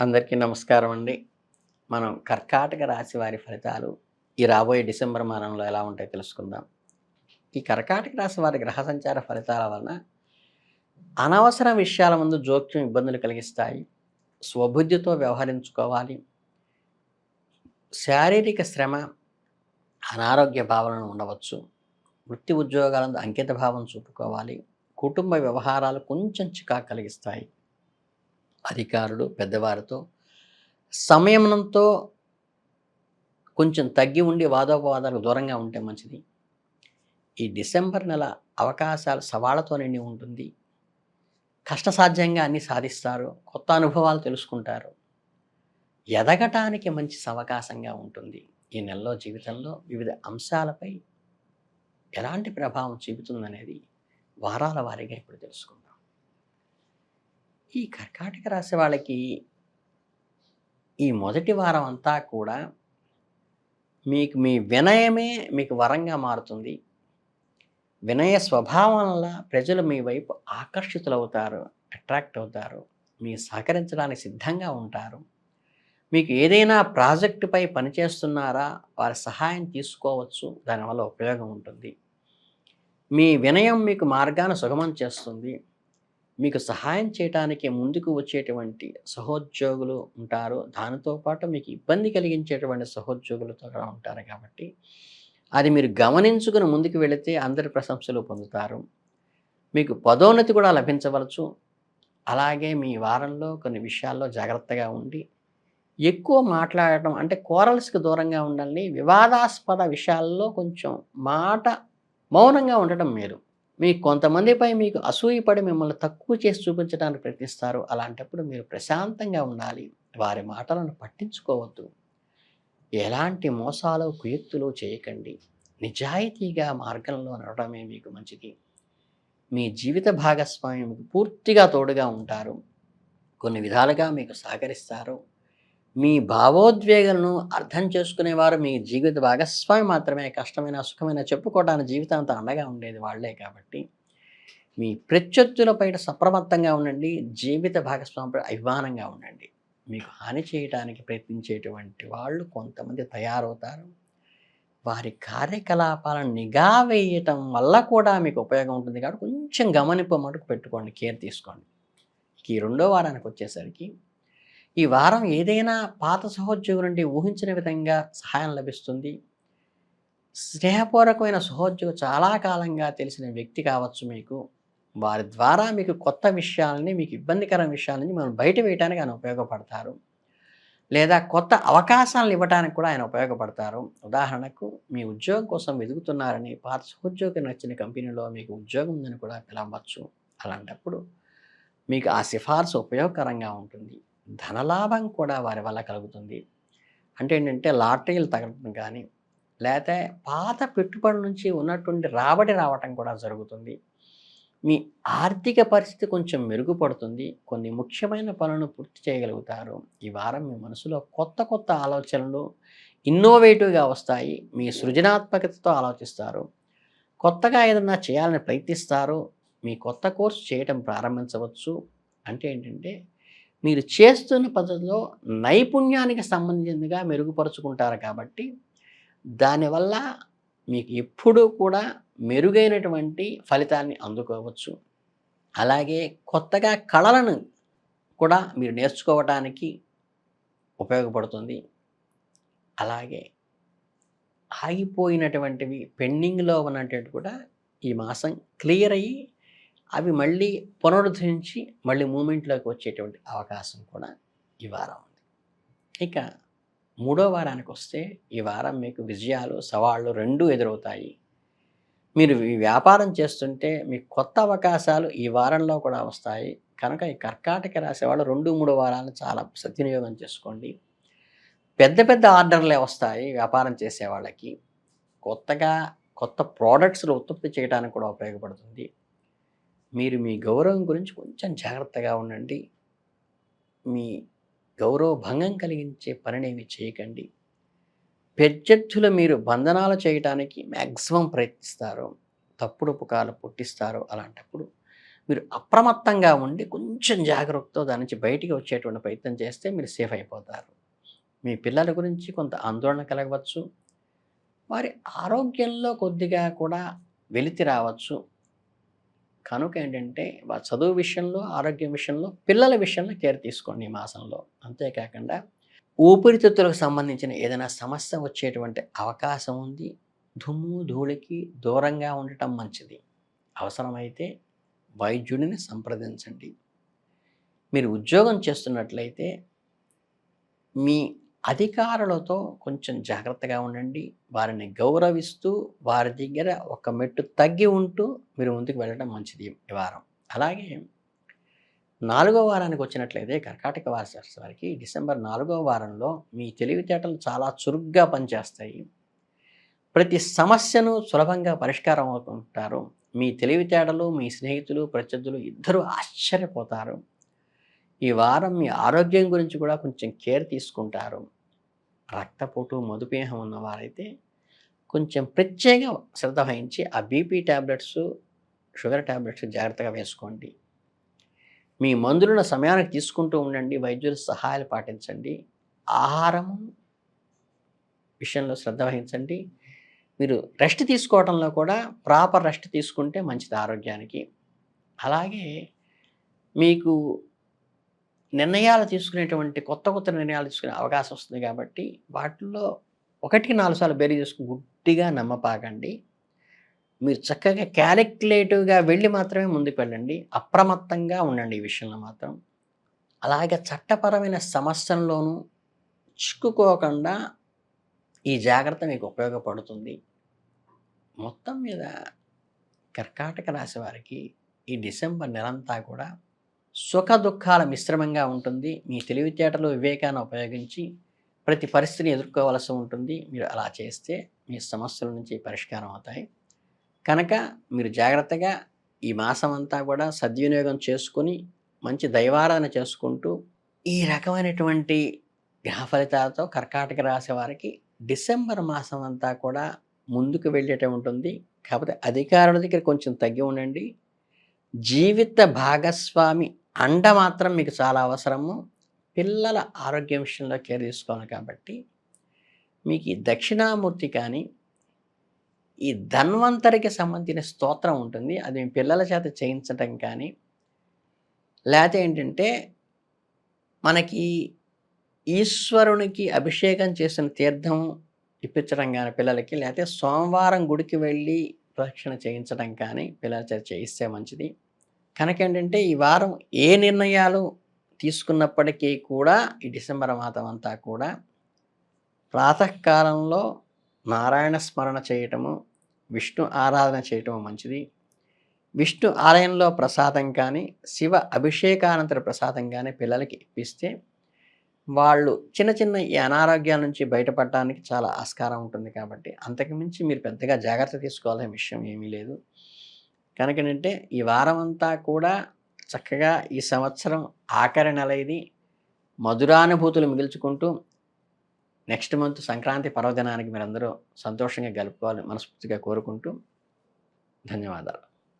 అందరికీ నమస్కారం అండి. మనం కర్కాటక రాశి వారి ఫలితాలు ఈ రాబోయే డిసెంబర్ మాసంలో ఎలా ఉంటాయో తెలుసుకుందాం. ఈ కర్కాటక రాశి వారి గ్రహ సంచార ఫలితాల వలన అనవసర విషయాల ముందు జోక్యం ఇబ్బందులు కలిగిస్తాయి. స్వబుద్ధితో వ్యవహరించుకోవాలి. శారీరక శ్రమ అనారోగ్య భావనలు ఉండవచ్చు. వృత్తి ఉద్యోగాలందు అంకిత భావం చూపుకోవాలి. కుటుంబ వ్యవహారాలు కొంచెం చికాకు కలిగిస్తాయి. అధికారులు పెద్దవారితో. సంయమనంతో కొంచెం తగ్గి ఉండి వాదోపవాదాలకు దూరంగా ఉంటే మంచిది. ఈ డిసెంబర్ నెల అవకాశాలు సవాళ్ళతో నిండి ఉంటుంది. కష్టసాధ్యంగా అన్నీ సాధిస్తారు. కొత్త అనుభవాలు తెలుసుకుంటారు. ఎదగటానికి మంచి అవకాశంగా ఉంటుంది. ఈ నెలలో జీవితంలో వివిధ అంశాలపై ఎలాంటి ప్రభావం చూపుతుందనేది వారాల వారీగా ఇప్పుడు తెలుసుకుందాం. ఈ కర్కాటక రాశి వాళ్ళకి ఈ మొదటి వారం అంతా కూడా మీకు మీ వినయమే మీకు వరంగా మారుతుంది. వినయ స్వభావం వల్ల ప్రజలు మీ వైపు ఆకర్షితులవుతారు అట్రాక్ట్ అవుతారు మీ సహకరించడానికి సిద్ధంగా ఉంటారు. మీకు ఏదైనా ప్రాజెక్టుపై పనిచేస్తున్నారా వారి సహాయం తీసుకోవచ్చు దానివల్ల ఉపయోగం ఉంటుంది. మీ వినయం మీకు మార్గాన్ని సుగమం చేస్తుంది. మీకు సహాయం చేయడానికి ముందుకు వచ్చేటువంటి సహోద్యోగులు ఉంటారు. దానితో పాటు మీకు ఇబ్బంది కలిగించేటువంటి సహోద్యోగులతో కూడా ఉంటారు కాబట్టి అది మీరు గమనించుకుని ముందుకు వెళితే అందరి ప్రశంసలు పొందుతారు. మీకు పదోన్నతి కూడా లభించవచ్చు అలాగే మీ వారంలో కొన్ని విషయాల్లో జాగ్రత్తగా ఉండి ఎక్కువ మాట్లాడటం అంటే కోరల్స్కి దూరంగా ఉండాలని వివాదాస్పద విషయాల్లో కొంచెం మాట మౌనంగా ఉండటం మేలు. మీ కొంతమందిపై మీకు అసూయపడి మిమ్మల్ని తక్కువ చేసి చూపించడానికి ప్రయత్నిస్తారు. అలాంటప్పుడు మీరు ప్రశాంతంగా ఉండాలి. వారి మాటలను పట్టించుకోవద్దు. ఎలాంటి మోసాలు కుయుక్తులు చేయకండి. నిజాయితీగా మార్గంలో నడవడమే మీకు మంచిది. మీ జీవిత భాగస్వామి పూర్తిగా తోడుగా ఉంటారు. కొన్ని విధాలుగా మీకు సహకరిస్తారు. మీ భావోద్వేగాలను అర్థం చేసుకునేవారు మీ జీవిత భాగస్వామి మాత్రమే. కష్టమైన సుఖమైన చెప్పుకోవడానికి జీవితాంతం అండగా ఉండేది వాళ్ళే కాబట్టి. మీ ప్రత్యర్థులపై సప్రమత్తంగా ఉండండి. జీవిత భాగస్వామిపై అభిమానంగా ఉండండి. మీకు హాని చేయడానికి ప్రయత్నించేటువంటి వాళ్ళు కొంతమంది తయారవుతారు. వారి కార్యకలాపాలను నిఘా వేయటం వల్ల కూడా మీకు ఉపయోగం ఉంటుంది కాబట్టి కొంచెం గమనింపు మటుకు పెట్టుకోండి కేర్ తీసుకోండి. ఈ రెండో వారానికి వచ్చేసరికి ఈ వారం ఏదైనా పాత సహోద్యోగుల నుండి ఊహించిన విధంగా సహాయం లభిస్తుంది. స్నేహపూర్వకమైన సహోద్యోగం చాలా కాలంగా తెలిసిన వ్యక్తి కావచ్చు మీకు. వారి ద్వారా మీకు కొత్త విషయాలని మీకు ఇబ్బందికరమైన విషయాలని మనం బయట వేయడానికి ఆయన ఉపయోగపడతారు. లేదా కొత్త అవకాశాలను ఇవ్వడానికి కూడా ఆయన ఉపయోగపడతారు. ఉదాహరణకు మీ ఉద్యోగం కోసం వెతుకుతున్నారని పాత సహోద్యోగం నచ్చిన కంపెనీలో మీకు ఉద్యోగం ఉందని కూడా పిలవచ్చు. అలాంటప్పుడు మీకు ఆ సిఫార్సు ఉపయోగకరంగా ఉంటుంది. ధనలాభం కూడా వారి వల్ల కలుగుతుంది. అంటే ఏంటంటే లాటరీలు తగలటం కానీ లేకపోతే పాత పెట్టుబడుల నుంచి ఉన్నటువంటి రాబడి రావటం కూడా జరుగుతుంది. మీ ఆర్థిక పరిస్థితి కొంచెం మెరుగుపడుతుంది. కొన్ని ముఖ్యమైన పనులను పూర్తి చేయగలుగుతారు. ఈ వారం మీ మనసులో కొత్త కొత్త ఆలోచనలు ఇన్నోవేటివ్గా వస్తాయి. మీ సృజనాత్మకతతో ఆలోచిస్తారు. కొత్తగా ఏదన్నా చేయాలని ప్రయత్నిస్తారు. మీ కొత్త కోర్సు చేయటం ప్రారంభించవచ్చు. అంటే ఏంటంటే మీరు చేస్తున్న పద్ధతిలో నైపుణ్యానికి సంబంధించిందిగా మెరుగుపరుచుకుంటారు కాబట్టి దానివల్ల మీకు ఎప్పుడూ కూడా మెరుగైనటువంటి ఫలితాన్ని అందుకోవచ్చు. అలాగే కొత్తగా కళలను కూడా మీరు నేర్చుకోవటానికి ఉపయోగపడుతుంది. అలాగే ఆగిపోయినటువంటివి పెండింగ్లో ఉన్నటువంటి కూడా ఈ మాసం క్లియర్ అయ్యి అవి మళ్ళీ పునరుద్ధరించి మళ్ళీ మూమెంట్లోకి వచ్చేటువంటి అవకాశం కూడా ఈ వారం ఉంది. ఇక మూడో వారానికి వస్తే ఈ వారం మీకు విజయాలు సవాళ్ళు రెండూ ఎదురవుతాయి. మీరు ఈ వ్యాపారం చేస్తుంటే మీకు కొత్త అవకాశాలు ఈ వారంలో కూడా వస్తాయి. కనుక ఈ కర్కాటక రాసే వాళ్ళు రెండు మూడు వారాలను చాలా సద్వినియోగం చేసుకోండి. పెద్ద పెద్ద ఆర్డర్లే వస్తాయి వ్యాపారం చేసే వాళ్ళకి. కొత్తగా కొత్త ప్రోడక్ట్స్లు ఉత్పత్తి చేయడానికి కూడా ఉపయోగపడుతుంది. మీరు మీ గౌరవం గురించి కొంచెం జాగ్రత్తగా ఉండండి. మీ గౌరవ భంగం కలిగించే పనినేమి చేయకండి. ప్రత్యర్థులు మీరు బంధనాలు చేయడానికి మ్యాక్సిమం ప్రయత్నిస్తారు. తప్పుడు పుకాలు పుట్టిస్తారు. అలాంటప్పుడు మీరు అప్రమత్తంగా ఉండి కొంచెం జాగ్రత్తతో దాని నుంచి బయటికి వచ్చేటువంటి ప్రయత్నం చేస్తే మీరు సేఫ్ అయిపోతారు. మీ పిల్లల గురించి కొంత ఆందోళన కలగవచ్చు. వారి ఆరోగ్యంలో కొద్దిగా కూడా వెలితి రావచ్చు. కనుక ఏంటంటే చదువు విషయంలో ఆరోగ్యం విషయంలో పిల్లల విషయంలో కేర్ తీసుకోండి ఈ మాసంలో. అంతేకాకుండా ఊపిరితిత్తులకు సంబంధించిన ఏదైనా సమస్య వచ్చేటువంటి అవకాశం ఉంది దుమ్ము ధూళికి దూరంగా ఉండటం మంచిది. అవసరమైతే వైద్యుడిని సంప్రదించండి. మీరు ఉద్యోగం చేస్తున్నట్లయితే మీ అధికారులతో కొంచెం జాగ్రత్తగా ఉండండి. వారిని గౌరవిస్తూ వారి దగ్గర ఒక మెట్టు తగ్గి ఉంటూ మీరు ముందుకు వెళ్ళడం మంచిది ఈ వారం. అలాగే నాలుగో వారానికి వచ్చినట్లయితే కర్కాటక వారసత్వ వారికి డిసెంబర్ నాలుగో వారంలో మీ తెలివితేటలు చాలా చురుగ్గా పనిచేస్తాయి. ప్రతి సమస్యను సులభంగా పరిష్కారం అవుతుంటారు. మీ తెలివితేటలు మీ స్నేహితులు ప్రత్యర్థులు ఇద్దరు ఆశ్చర్యపోతారు. ఈ వారం మీ ఆరోగ్యం గురించి కూడా కొంచెం కేర్ తీసుకుంటారు. రక్తపోటు మధుమేహం ఉన్నవారైతే కొంచెం ప్రత్యేక శ్రద్ధ వహించి ఆ బీపీ ట్యాబ్లెట్స్ షుగర్ ట్యాబ్లెట్స్ జాగ్రత్తగా వేసుకోండి. మీ మందులను సమయానికి తీసుకుంటూ ఉండండి. వైద్యుల సహాయాలు పాటించండి. ఆహారం విషయంలో శ్రద్ధ వహించండి. మీరు రెస్ట్ తీసుకోవడంలో కూడా ప్రాపర్ రెస్ట్ తీసుకుంటే మంచిది ఆరోగ్యానికి. అలాగే మీకు నిర్ణయాలు తీసుకునేటువంటి కొత్త కొత్త నిర్ణయాలు తీసుకునే అవకాశం వస్తుంది కాబట్టి వాటిల్లో ఒకటికి నాలుగు సార్లు బేరీ చేసుకుని గుడ్డిగా నమ్మపాకండి. మీరు చక్కగా క్యాలిక్యులేటివ్గా వెళ్ళి మాత్రమే ముందుకు వెళ్ళండి. అప్రమత్తంగా ఉండండి ఈ విషయంలో మాత్రం. అలాగే చట్టపరమైన సమస్యల్లోనూ చిక్కుకోకుండా ఈ జాగ్రత్త మీకు ఉపయోగపడుతుంది. మొత్తం మీద కర్కాటక రాశి వారికి ఈ డిసెంబర్ నెలంతా కూడా సుఖ దుఃఖాల మిశ్రమంగా ఉంటుంది. మీ తెలివితేటలు వివేకాన్ని ఉపయోగించి ప్రతి పరిస్థితిని ఎదుర్కోవలసి ఉంటుంది. మీరు అలా చేస్తే మీ సమస్యల నుంచి పరిష్కారం అవుతాయి. కనుక మీరు జాగ్రత్తగా ఈ మాసం అంతా కూడా సద్వినియోగం చేసుకుని మంచి దైవారాధన చేసుకుంటూ ఈ రకమైనటువంటి గ్రహ ఫలితాలతో కర్కాటక రాశి వారికి డిసెంబర్ మాసం అంతా కూడా ముందుకు వెళ్ళేట ఉంటుంది. కాకపోతే అధికారుల దగ్గర కొంచెం తగ్గి ఉండండి. జీవిత భాగస్వామి అండ మాత్రం మీకు చాలా అవసరము. పిల్లల ఆరోగ్యం విషయంలో కేర్ తీసుకోవాలి కాబట్టి. మీకు ఈ దక్షిణామూర్తి కానీ ఈ ధన్వంతరికి సంబంధించిన స్తోత్రం ఉంటుంది. అది మీ పిల్లల చేత చేయించడం కానీ లేకపోతే ఏంటంటే మనకి ఈశ్వరునికి అభిషేకం చేసిన తీర్థం ఇప్పించడం కానీ పిల్లలకి లేకపోతే సోమవారం గుడికి వెళ్ళి ప్రదక్షిణ చేయించడం కానీ పిల్లల చేత చేయిస్తే మంచిది. కనుక ఏంటంటే ఈ వారం ఏ నిర్ణయాలు తీసుకున్నప్పటికీ కూడా ఈ డిసెంబర్ మాసం అంతా కూడా ప్రాతకాలంలో నారాయణ స్మరణ చేయటము విష్ణు ఆరాధన చేయటము మంచిది. విష్ణు ఆలయంలో ప్రసాదం కానీ శివ అభిషేకానంతర ప్రసాదం కానీ పిల్లలకి ఇప్పిస్తే వాళ్ళు చిన్న చిన్న ఈ అనారోగ్యాల నుంచి బయటపడటానికి చాలా ఆస్కారం ఉంటుంది కాబట్టి అంతకుమించి మీరు పెద్దగా జాగ్రత్త తీసుకోవాలనే విషయం ఏమీ లేదు. కనుక ఏంటంటే ఈ వారం అంతా కూడా చక్కగా ఈ సంవత్సరం ఆఖరి నెల ఇది మధురానుభూతులు మిగిల్చుకుంటూ నెక్స్ట్ మంత్ సంక్రాంతి పర్వదినానికి మీరందరూ సంతోషంగా గలుపుకోవాలి మనస్ఫూర్తిగా కోరుకుంటూ ధన్యవాదాలు.